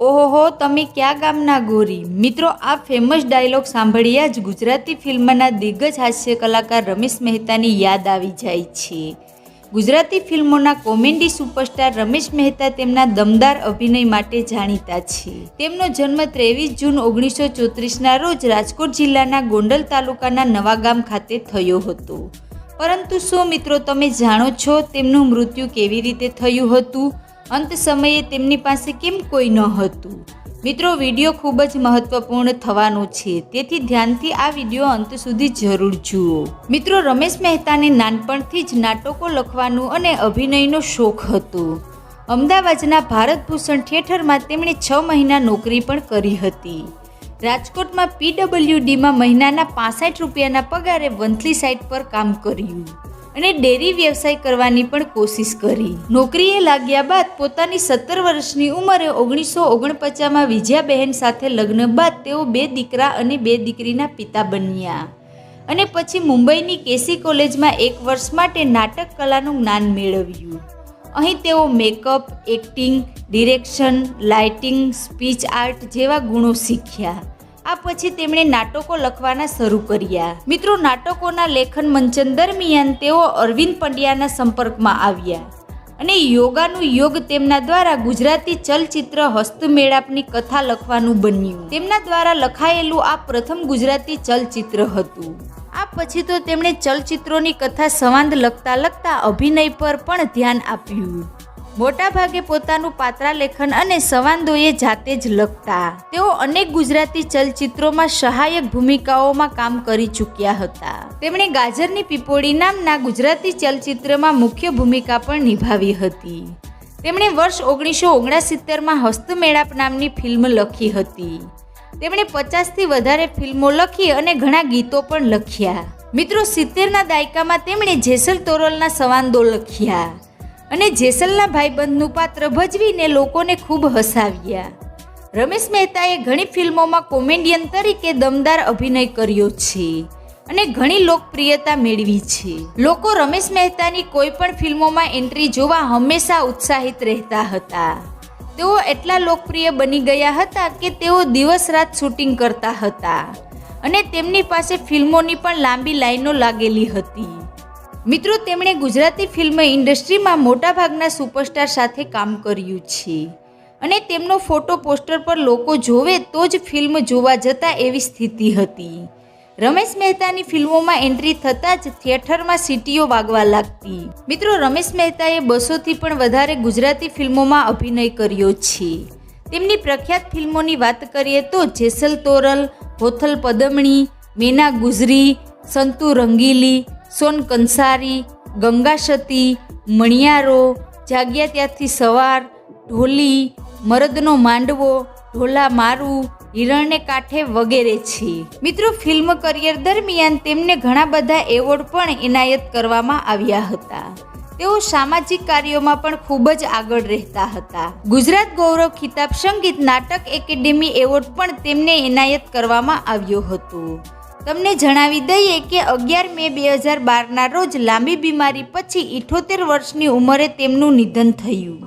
ઓહોહો, તમે ક્યાં ગામના ગોરી? મિત્રો, આ ફેમસ ડાયલોગ સાંભળ્યા જ ગુજરાતી ફિલ્મના દિગ્ગજ હાસ્ય કલાકાર રમેશ મહેતાની યાદ આવી જાય છે. ગુજરાતી ફિલ્મોના કોમેડી સુપરસ્ટાર રમેશ મહેતા તેમના દમદાર અભિનય માટે જાણીતા છે. તેમનો જન્મ ત્રેવીસ જૂન ઓગણીસો ચોત્રીસના રોજ રાજકોટ જિલ્લાના ગોંડલ તાલુકાના નવાગામ ખાતે થયો હતો. પરંતુ શું મિત્રો, તમે જાણો છો તેમનું મૃત્યુ કેવી રીતે થયું હતું? અંત સમયે તેમની પાસે કેમ કોઈ ન હતું? મિત્રો, વીડિયો ખૂબ જ મહત્વપૂર્ણ થવાનો છે. તેથી ધ્યાનથી આ વીડિયો અંત સુધી જરૂર જુઓ. મિત્રો, રમેશ મહેતાને નાનપણથી જ નાટકો લખવાનું અને અભિનયનો શોખ હતો. અમદાવાદના ભારત ભૂષણ થિયેટરમાં તેમણે છ મહિના નોકરી પણ કરી હતી. રાજકોટમાં પીડબ્લ્યુડીમાં મહિનાના પાસઠ રૂપિયાના પગારે વંથલી સાઇટ પર કામ કર્યું. અને ડેરી વ્યવસાય કરવાની પણ કોશિશ કરી. નોકરીએ લાગ્યા બાદ પોતાની સત્તર વર્ષની ઉંમરે ઓગણીસો ઓગણપચાસમાં વિજયાબહેન સાથે લગ્ન બાદ તેઓ બે દીકરા અને બે દીકરીના પિતા બન્યા. અને પછી મુંબઈની કેસી કોલેજમાં એક વર્ષ માટે નાટક કલાનું જ્ઞાન મેળવ્યું. અહીં તેઓ makeup, acting, direction, lighting, speech art જેવા ગુણો શીખ્યા. આ પછી તેમણે નાટકો લખવાના શરૂ કર્યા. મિત્રો, નાટકોના લેખન મંચન દરમિયાન તેઓ અરવિંદ પંડ્યાના સંપર્કમાં આવ્યા અને યોગાનું યોગ તેમના દ્વારા ગુજરાતી ચલચિત્ર હસ્તમેળાપની કથા લખવાનું બન્યું. તેમના દ્વારા લખાયેલું આ પ્રથમ ગુજરાતી ચલચિત્ર હતું. આ પછી તો તેમણે ચલચિત્રોની કથા સંવાદ લખતા લખતા અભિનય પર પણ ધ્યાન આપ્યું. મોટાભાગે પોતાનું પાત્રાલેખન અને સંવાદોએ જાતે જ લખતા. તેઓ અનેક ગુજરાતી ચલચિત્રોમાં સહાયક ભૂમિકાઓમાં કામ કરી ચૂક્યા હતા. તેમણે ગાજરની પીપોળી નામના ગુજરાતી ચલચિત્રમાં મુખ્ય ભૂમિકા પણ નિભાવી હતી. તેમણે વર્ષ ઓગણીસો ઓગણસિત્તેરમાં હસ્તમેળાપ નામની ફિલ્મ લખી હતી. તેમણે પચાસથી વધારે ફિલ્મો લખી અને ઘણા ગીતો પણ લખ્યા. મિત્રો, સિત્તેરના દાયકામાં તેમણે જેસલ તોરલના સંવાદો લખ્યા. અને જેસલના ભાઈબંધનું પાત્ર ભજવીને લોકોને ખૂબ હસાવ્યા. રમેશ મહેતાએ ઘણી ફિલ્મોમાં કોમેડિયન તરીકે દમદાર અભિનય કર્યો છે અને ઘણી લોકપ્રિયતા મેળવી છે. લોકો રમેશ મહેતાની કોઈ પણ ફિલ્મોમાં એન્ટ્રી જોવા હંમેશા ઉત્સાહિત રહેતા હતા. તેઓ એટલા લોકપ્રિય બની ગયા હતા કે તેઓ દિવસ રાત શૂટિંગ કરતા હતા અને તેમની પાસે ફિલ્મોની પણ લાંબી લાઈનો લાગેલી હતી. મિત્રો, તેમણે ગુજરાતી ફિલ્મ ઇન્ડસ્ટ્રીમાં મોટાભાગના સુપરસ્ટાર સાથે કામ કર્યું છે અને તેમનો ફોટો, પોસ્ટર પર લોકો જોવે તો જ ફિલ્મ જોવા જતા એવી સ્થિતિ હતી. રમેશ મહેતાની ફિલ્મોમાં એન્ટ્રી થતાં જ થિયેટરમાં સીટીઓ વાગવા લાગતી. મિત્રો, રમેશ મહેતાએ બસોથી પણ વધારે ગુજરાતી ફિલ્મોમાં અભિનય કર્યો છે. તેમની પ્રખ્યાત ફિલ્મોની વાત કરીએ તો જેસલ તોરલ, હોથલ પદમણી, મેના ગુજરી સંતુ રંગીલી સોન કંસારી ગંગા સતી મણિયારો, જાગ્યા ત્યાંથી સવાર, ઢોલી, મરદનો માંડવો, ઢોલા મારું, હિરણને કાંઠે વગેરે છે. મિત્રો ફિલ્મ કરિયર દરમિયાન તેમને ઘણા બધા એવોર્ડ પણ એનાયત કરવામાં આવ્યા હતા. તેઓ સામાજિક કાર્યોમાં પણ ખૂબ જ આગળ રહેતા હતા. ગુજરાત ગૌરવ ખિતાબ સંગીત નાટક એકેડેમી એવોર્ડ પણ તેમને એનાયત કરવામાં આવ્યો હતો. તમને જણાવી દઈએ કે અગિયાર મે બે હજાર બારના રોજ લાંબી બીમારી પછી ઇઠોતેર વર્ષની ઉંમરે તેમનું નિધન થયું.